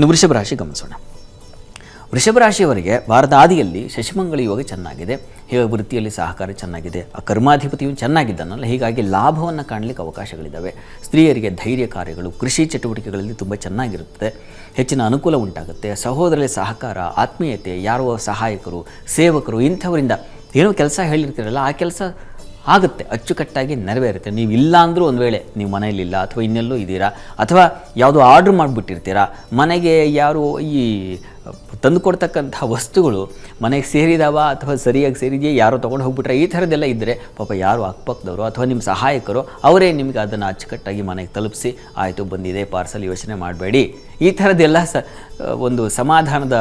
ಇನ್ನು ವೃಷಭ ರಾಶಿ ಗಮನಿಸೋಣ. ವೃಷಭ ರಾಶಿಯವರಿಗೆ ವಾರದ ಆದಿಯಲ್ಲಿ ಶಶಿಮಂಗಳ ಯೋಗ ಚೆನ್ನಾಗಿದೆ. ಹೇಗೆ ವೃತ್ತಿಯಲ್ಲಿ ಸಹಕಾರ ಚೆನ್ನಾಗಿದೆ. ಆ ಕರ್ಮಾಧಿಪತಿಯು ಚೆನ್ನಾಗಿದ್ದಾನಲ್ಲ, ಹೀಗಾಗಿ ಲಾಭವನ್ನು ಕಾಣಲಿಕ್ಕೆ ಅವಕಾಶಗಳಿದ್ದಾವೆ ಸ್ತ್ರೀಯರಿಗೆ ಧೈರ್ಯ ಕಾರ್ಯಗಳು, ಕೃಷಿ ಚಟುವಟಿಕೆಗಳಲ್ಲಿ ತುಂಬ ಚೆನ್ನಾಗಿರುತ್ತದೆ. ಹೆಚ್ಚಿನ ಅನುಕೂಲ ಉಂಟಾಗುತ್ತೆ. ಸಹೋದರಲ್ಲಿ ಸಹಕಾರ, ಆತ್ಮೀಯತೆ, ಯಾರೋ ಸಹಾಯಕರು, ಸೇವಕರು ಇಂಥವರಿಂದ ಏನೋ ಕೆಲಸ ಹೇಳಿರ್ತೀರಲ್ಲ, ಆ ಕೆಲಸ ಆಗುತ್ತೆ, ಅಚ್ಚುಕಟ್ಟಾಗಿ ನೆರವೇರುತ್ತೆ. ನೀವು ಇಲ್ಲ ಅಂದರೂ ಒಂದು ವೇಳೆ ನೀವು ಮನೆಯಲ್ಲಿಲ್ಲ ಅಥವಾ ಇನ್ನೆಲ್ಲೋ ಇದ್ದೀರಾ, ಅಥವಾ ಯಾವುದೋ ಆರ್ಡ್ರ್ ಮಾಡಿಬಿಟ್ಟಿರ್ತೀರಾ, ಮನೆಗೆ ಯಾರು ಈ ತಂದುಕೊಡ್ತಕ್ಕಂಥ ವಸ್ತುಗಳು ಮನೆಗೆ ಸೇರಿದಾವ ಅಥವಾ ಸರಿಯಾಗಿ ಸೇರಿದೆಯೇ, ಯಾರೋ ತೊಗೊಂಡು ಹೋಗ್ಬಿಟ್ರೆ, ಈ ಥರದ್ದೆಲ್ಲ ಇದ್ದರೆ ಪಾಪ ಯಾರು ಅಕ್ಕಪಕ್ಕದವರು ಅಥವಾ ನಿಮ್ಮ ಸಹಾಯಕರು ಅವರೇ ನಿಮಗೆ ಅದನ್ನು ಅಚ್ಚುಕಟ್ಟಾಗಿ ಮನೆಗೆ ತಲುಪಿಸಿ, ಆಯಿತು ಬಂದಿದೆ, ಪಾರ್ಸಲ್ ಯೋಚನೆ ಮಾಡಬೇಡಿ. ಈ ಥರದ್ದೆಲ್ಲ ಸ, ಒಂದು ಸಮಾಧಾನದ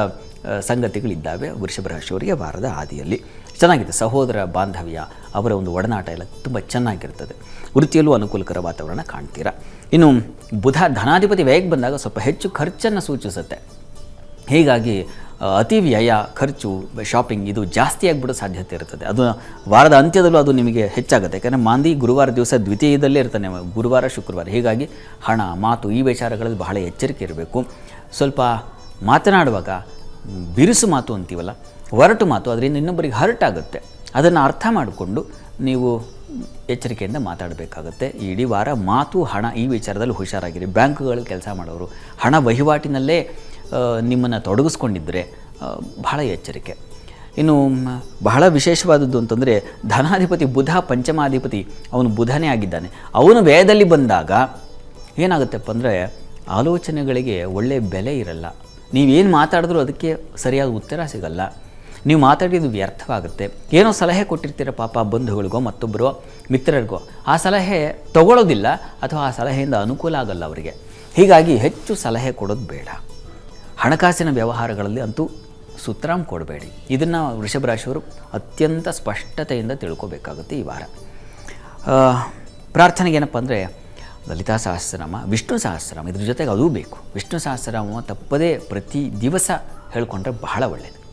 ಸಂಗತಿಗಳಿದ್ದಾವೆ ವೃಷಭ ರಾಶಿಯವರಿಗೆ ವಾರದ ಆದಿಯಲ್ಲಿ ಚೆನ್ನಾಗಿದೆ. ಸಹೋದರ ಬಾಂಧವ್ಯ ಅವರ ಒಂದು ಒಡನಾಟ ಎಲ್ಲ ತುಂಬ ಚೆನ್ನಾಗಿರ್ತದೆ. ವೃತ್ತಿಯಲ್ಲೂ ಅನುಕೂಲಕರ ವಾತಾವರಣ ಕಾಣ್ತೀರಾ? ಇನ್ನು ಬುಧ ಧನಾಧಿಪತಿ ವ್ಯಯಕ್ಕೆ ಬಂದಾಗ ಸ್ವಲ್ಪ ಹೆಚ್ಚು ಖರ್ಚನ್ನು ಸೂಚಿಸುತ್ತೆ. ಹೀಗಾಗಿ ಅತಿ ವ್ಯಯ, ಖರ್ಚು ಶಾಪಿಂಗ್ ಇದು ಜಾಸ್ತಿ ಆಗಿಬಿಡೋ ಸಾಧ್ಯತೆ ಇರ್ತದೆ. ಅದು ವಾರದ ಅಂತ್ಯದಲ್ಲೂ ಅದು ನಿಮಗೆ ಹೆಚ್ಚಾಗುತ್ತೆ. ಯಾಕಂದರೆ ಮಾಂದಿ ಗುರುವಾರ ದಿವಸ ದ್ವಿತೀಯದಲ್ಲೇ ಇರ್ತಾನೆ ಗುರುವಾರ, ಶುಕ್ರವಾರ. ಹೀಗಾಗಿ ಹಣ, ಮಾತು ಈ ವಿಚಾರಗಳಲ್ಲಿ ಬಹಳ ಎಚ್ಚರಿಕೆ ಇರಬೇಕು. ಸ್ವಲ್ಪ ಮಾತನಾಡುವಾಗ ಬಿರುಸು ಮಾತು ಅಂತೀವಲ್ಲ, ಒರಟು ಮಾತು, ಅದರಿಂದ ಇನ್ನೊಬ್ಬರಿಗೆ ಹರ್ಟ್ ಆಗುತ್ತೆ. ಅದನ್ನು ಅರ್ಥ ಮಾಡಿಕೊಂಡು ನೀವು ಎಚ್ಚರಿಕೆಯಿಂದ ಮಾತಾಡಬೇಕಾಗುತ್ತೆ. ಇಡೀ ವಾರ ಮಾತು, ಹಣ, ಈ ವಿಚಾರದಲ್ಲಿ ಹುಷಾರಾಗಿರಿ. ಬ್ಯಾಂಕ್ಗಳಲ್ಲಿ ಕೆಲಸ ಮಾಡೋರು, ಹಣ ವಹಿವಾಟಿನಲ್ಲೇ ನಿಮ್ಮನ್ನು ತೊಡಗಿಸ್ಕೊಂಡಿದ್ದರೆ ಬಹಳ ಎಚ್ಚರಿಕೆ. ಇನ್ನು, ಬಹಳ ವಿಶೇಷವಾದದ್ದು ಅಂತಂದರೆ, ಧನಾಧಿಪತಿ ಬುಧ, ಪಂಚಮಾಧಿಪತಿ, ಅವನು ಬುಧನೇ ಆಗಿದ್ದಾನೆ. ಅವನು ವ್ಯಯದಲ್ಲಿ ಬಂದಾಗ ಏನಾಗುತ್ತಪ್ಪ ಅಂದರೆ, ಆಲೋಚನೆಗಳಿಗೆ ಒಳ್ಳೆಯ ಬೆಲೆ ಇರಲ್ಲ. ನೀವೇನು ಮಾತಾಡಿದ್ರೂ ಅದಕ್ಕೆ ಸರಿಯಾದ ಉತ್ತರ ಸಿಗಲ್ಲ. ನೀವು ಮಾತಾಡಿದ್ದು ವ್ಯರ್ಥವಾಗುತ್ತೆ. ಏನೋ ಸಲಹೆ ಕೊಟ್ಟಿರ್ತೀರ ಪಾಪ ಬಂಧುಗಳಿಗೋ ಮತ್ತೊಬ್ಬರು ಮಿತ್ರರಿಗೋ. ಆ ಸಲಹೆ ತಗೊಳ್ಳೋದಿಲ್ಲ ಅಥವಾ ಆ ಸಲಹೆಯಿಂದ ಅನುಕೂಲ ಆಗಲ್ಲ ಅವರಿಗೆ. ಹೀಗಾಗಿ ಹೆಚ್ಚು ಸಲಹೆ ಕೊಡೋದು ಬೇಡ. ಹಣಕಾಸಿನ ವ್ಯವಹಾರಗಳಲ್ಲಿ ಅಂತೂ ಸುತರಾಮ್ ಕೊಡಬೇಡಿ. ಇದನ್ನು ವೃಷಭ ರಾಶಿಯವರು ಅತ್ಯಂತ ಸ್ಪಷ್ಟತೆಯಿಂದ ತಿಳ್ಕೋಬೇಕಾಗುತ್ತೆ ಈ ವಾರ. ಪ್ರಾರ್ಥನೆಗೇನಪ್ಪ ಅಂದರೆ ಲಲಿತಾ ಸಹಸ್ರನಾಮ, ವಿಷ್ಣು ಸಹಸ್ರನಾಮ, ಇದ್ರ ಜೊತೆಗೆ ಅದೂ ಬೇಕು. ವಿಷ್ಣು ಸಹಸ್ರನಾಮ ತಪ್ಪದೇ ಪ್ರತಿ ದಿವಸ ಹೇಳ್ಕೊಂಡ್ರೆ ಬಹಳ ಒಳ್ಳೆಯದು